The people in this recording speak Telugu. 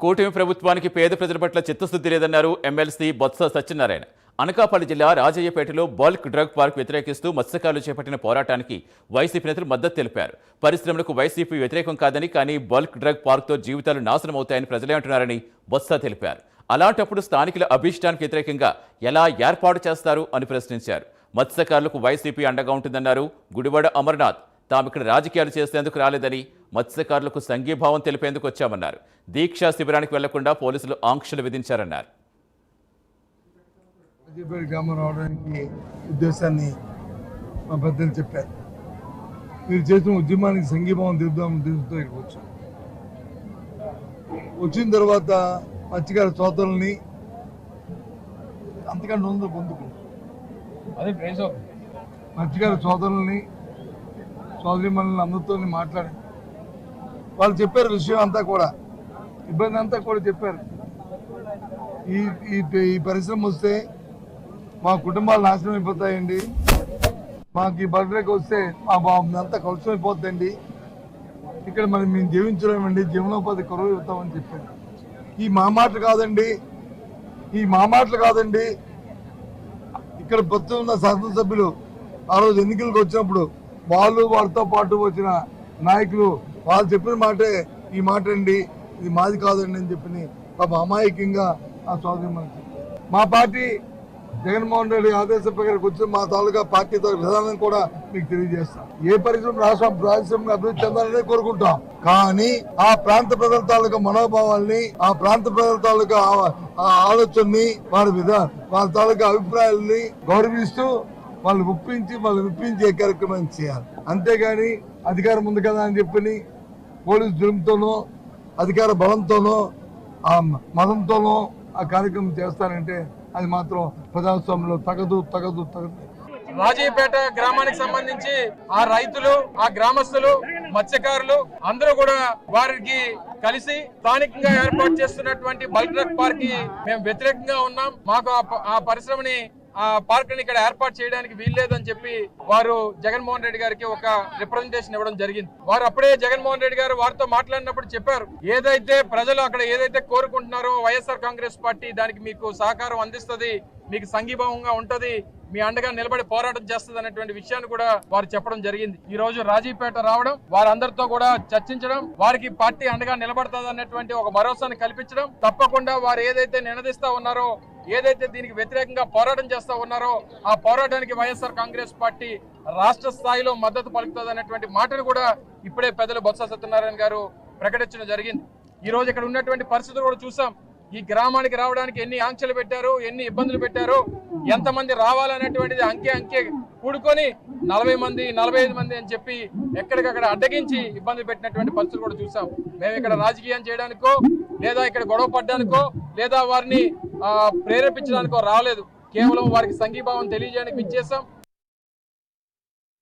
కూటమి ప్రభుత్వానికి పేద ప్రజల పట్ల చిత్తశుద్ధి లేదన్నారు ఎమ్మెల్సీ బొత్స సత్యనారాయణ. అనకాపల్లి జిల్లా రాజయ్యపేటలో బల్క్ డ్రగ్ పార్క్ వ్యతిరేకిస్తూ మత్స్యకారులు చేపట్టిన పోరాటానికి వైసీపీ నేతలు మద్దతు తెలిపారు. పరిశ్రమలకు వైసీపీ వ్యతిరేకం కాదని కానీ బల్క్ డ్రగ్ పార్క్తో జీవితాలు నాశనం అవుతాయని ప్రజలే అంటున్నారని బొత్స తెలిపారు. అలాంటప్పుడు స్థానికుల అభిష్టానికి వ్యతిరేకంగా ఎలా ఏర్పాటు చేస్తారు అని ప్రశ్నించారు. మత్స్యకారులకు వైసీపీ అండగా ఉంటుందన్నారు గుడివాడ అమర్నాథ్. తాము ఇక్కడ రాజకీయాలు చేసేందుకు రాలేదని మత్స్యకారులకు సంఘీభావం తెలిపేందుకు వచ్చామన్నారు. దీక్షా శిబిరానికి వెళ్ళకుండా పోలీసులు ఆంక్షలు విధించారన్నారు. రాజీపేట గ్రామం రావడానికి ఉద్దేశాన్ని మా పెద్దలు చెప్పారు. మీరు చేసిన ఉద్యమానికి సంఘీభావం తెలుద్దాం ఉద్దేశంతో ఇక్కడికి వచ్చాం. వచ్చిన తర్వాత మత్స్యకార సోదరుల్ని అంతకంటే ఉందో పొందుకుంటాం. మత్స్యకార సోదరుల్ని సోదరి మనల్ని అందరితో మాట్లాడి వాళ్ళు చెప్పారు విషయం అంతా కూడా. ఇబ్బంది అంతా కూడా చెప్పారు. ఈ ఈ పరిశ్రమ వస్తే మా కుటుంబాలు నాశనం అయిపోతాయండి. మాకు ఈ బర్త్డేకి వస్తే మా బాబు అంతా కలుషం అయిపోతుందండి ఇక్కడ మనం మేము జీవించలేమండి. జీవనోపాధి కరువు అవుతామని చెప్పారు. ఈ మా మాటలు కాదండి. ఈ మా మాటలు కాదండి. ఇక్కడ ప్రస్తుతం ఉన్న శాసనసభ్యులు ఆ రోజు ఎన్నికలకు వచ్చినప్పుడు వాళ్ళు వాళ్ళతో పాటు వచ్చిన నాయకులు వాళ్ళు చెప్పిన మాటే ఈ మాట అండి ఇది మాది కాదండి అని చెప్పి పాప అమాయకంగా ఆ సోదరి మనకి మా పార్టీ జగన్మోహన్ రెడ్డి ఆదేశ ప్రకారం వచ్చి మా తాలూకా పార్టీ తాలూకా విధానం కూడా మీకు తెలియజేస్తాం. ఏ పరిశ్రమ రాష్ట్రం రాజ్యసభ అభివృద్ధి చెందాలనే కోరుకుంటాం. కానీ ఆ ప్రాంత ప్రజల తాలూకా మనోభావాల్ని ఆ ప్రాంత ప్రజల తాలూకా ఆ- ఆలోచనని వారి విధా వారి తాలూకా అభిప్రాయాల్ని గౌరవిస్తూ వాళ్ళు ఒప్పించి వాళ్ళు విప్పించే కార్యక్రమం చేయాలి. అంతేగాని అధికారం ఉంది కదా అని చెప్పని పోలీసు జులుంతోనో అధికార బలంతోనో ఆ మతంతోనో ఆ కార్యక్రమం చేస్తారంటే అది మాత్రం ప్రజాస్వామ్యంలో తగదు తగదు తగదు. రాజీపేట గ్రామానికి సంబంధించి ఆ రైతులు ఆ గ్రామస్తులు మత్స్యకారులు అందరూ కూడా వారికి కలిసి స్థానికంగా ఏర్పాటు చేస్తున్నటువంటి బల్క్ డ్రగ్ పార్క్కి మేము వ్యతిరేకంగా ఉన్నాం. మాకు ఆ ప- ఆ పరిశ్రమని ఆ పార్క్ ఇక్కడ ఏర్పాటు చేయడానికి వీల్లేదని చెప్పి వారు జగన్మోహన్ రెడ్డి గారికి ఒక రిప్రజెంటేషన్ ఇవ్వడం జరిగింది. వారు అప్పుడే జగన్మోహన్ రెడ్డి గారు వారితో మాట్లాడినప్పుడు చెప్పారు. ఏదైతే ప్రజలు అక్కడ ఏదైతే కోరుకుంటున్నారో వైఎస్ఆర్ కాంగ్రెస్ పార్టీ దానికి మీకు సహకారం అందిస్తది మీకు సంఘీభావంగా ఉంటది మీ అండగా నిలబడి పోరాటం చేస్తుంది అనేటువంటి విషయాన్ని కూడా వారు చెప్పడం జరిగింది. ఈ రోజు రాజీపేట రావడం వారందరితో కూడా చర్చించడం వారికి పార్టీ అండగా నిలబడుతుంది అనేటువంటి ఒక భరోసాను కల్పించడం తప్పకుండా వారు ఏదైతే నినదిస్తా ఉన్నారో ఏదైతే దీనికి వ్యతిరేకంగా పోరాటం చేస్తా ఉన్నారో ఆ పోరాటానికి వైఎస్ఆర్ కాంగ్రెస్ పార్టీ రాష్ట్ర స్థాయిలో మద్దతు పలుకుతుంది అనేటువంటి మాటను కూడా ఇప్పుడే పెద్దలు బొత్స సత్యనారాయణ గారు ప్రకటించడం జరిగింది. ఈ రోజు ఇక్కడ ఉన్నటువంటి పరిస్థితులు కూడా చూసాం. ఈ గ్రామానికి రావడానికి ఎన్ని ఆంక్షలు పెట్టారు ఎన్ని ఇబ్బందులు పెట్టారు ఎంతమంది రావాలనేటువంటిది అంకె అంకె కూడుకొని నలభై మంది నలభై ఐదు మంది అని చెప్పి ఎక్కడికక్కడ అడ్డగించి ఇబ్బంది పెట్టినటువంటి పరిస్థితులు కూడా చూసాం. మేము ఇక్కడ రాజకీయం చేయడానికో లేదా ఇక్కడ గొడవ పడ్డానికో లేదా వారిని ప్రేరేపించడానికి రాలేదు. కేవలం వారికి సంఘీభావం తెలియజేయడానికి ఇచ్చేసాం